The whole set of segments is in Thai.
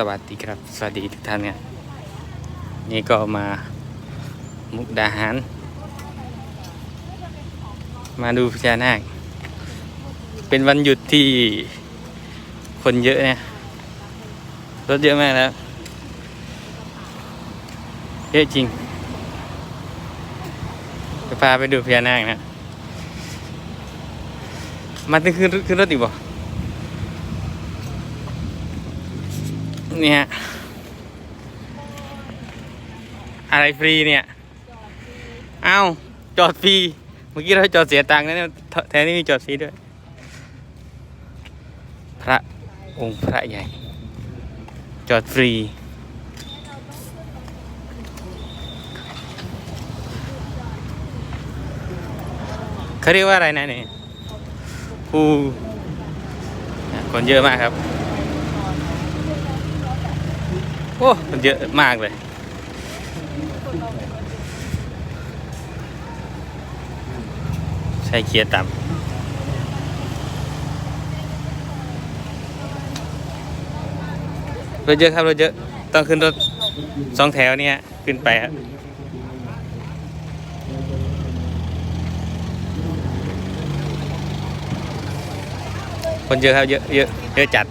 สวัสดีครับ สวัสดีทุกท่านเนี่ยนี่ก็มามุกดาหาร มาดูพญานาค เป็นวันหยุดที่คนเยอะเนี่ยรถเยอะมากแล้ว เยอะจริง จะพาไปดูพญานาคนะ มาถึงขึ้นขึ้นรถอีกบ่ นี่ฮะ อะไรฟรีเนี่ย เอ้า จอดฟรี เมื่อกี้เราจอดเสียตังค์นะเนี่ยแทนที่มีจอดฟรีด้วย พระองค์พระใหญ่ จอดฟรี เขาเรียกว่าอะไรนะเนี่ยภูคนเยอะมากครับ โอ้คนเยอะมากเลยใช้เกียร์ต่ำรถเยอะครับรถเยอะต้องขึ้นรถสองแถวเนี่ยขึ้นไปครับคนเยอะครับเยอะเยอะเยอะจัด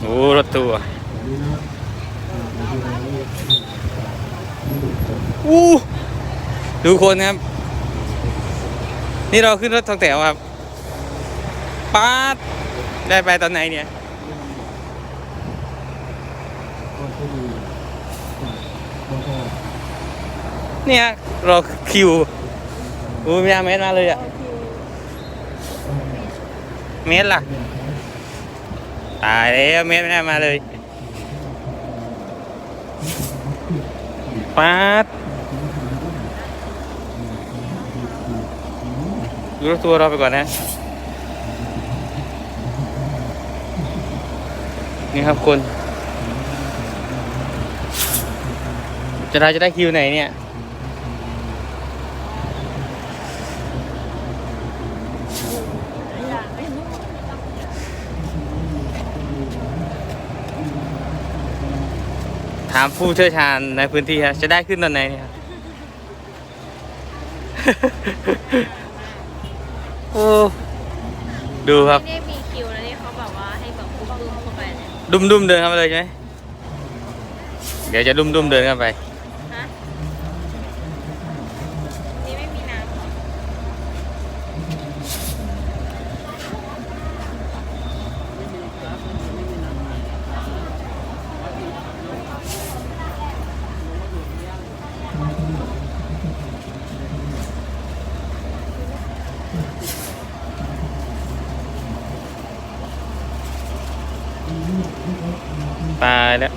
โอ้รถตู้อ อู้ดูคนครับ นี่เราขึ้นรถทองแถวครับป๊าดได้ไปตอนไหนเนี่ยเนี่ยรอคิวอู้มีอาเมนมาเลยอะเมตล่ะ ตายแล้วเมตไม่ได้มาเลยป๊าด ดูรถตัวเราไปก่อนนะ นี่ครับคุณจะเราจะได้คิวไหนเนี่ยถามผู้เชี่ยวชาญในพื้นที่ครับจะได้ขึ้นตอนไหนเนี่ย โอ้ดูครับ ไม่ได้มีคิวแล้วนี่เขาแบบว่าให้แบบปุ้มๆเข้าไปเนี่ยดุมดุมๆเดินเข้ามาเลยใช่ไหมเดี๋ยวจะดุมดุมๆเดินเข้าไป ตายแล้ว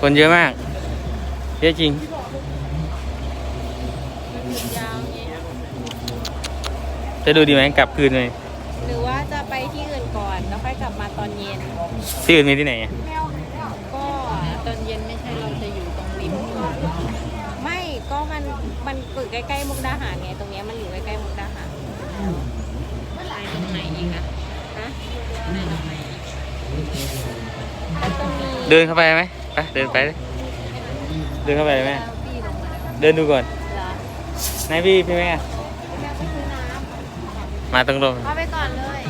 คนเยอะมาก เยอะจริงยาวเงี้ยจะดูดีไหมกลับคืนเลยหรือว่าจะไปที่อื่นก่อน แล้วค่อยกลับมาตอนเย็นที่อื่นมีที่ไหนอะก็ตอนเย็นไม่ใช่เราจะอยู่ตรงริม ไม่ก็มันมันอยู่ใกล้ๆมุกดาหารไงตรงเนี้ยมันอยู่ใกล้ๆมุกดาหารไปตรงไหนอีกอะฮะไปตรงไหนอีกแล้วก็มีเดินเข้าไปไหมไปเดินไปเลยเดินเข้าไปเลยไหมพี่ลงมาเดินดูก่อนเหรอไหนพี่พี่แม่อะแม่ไปซื้อน้ำมาตรงลงเอาไปก่อนเลย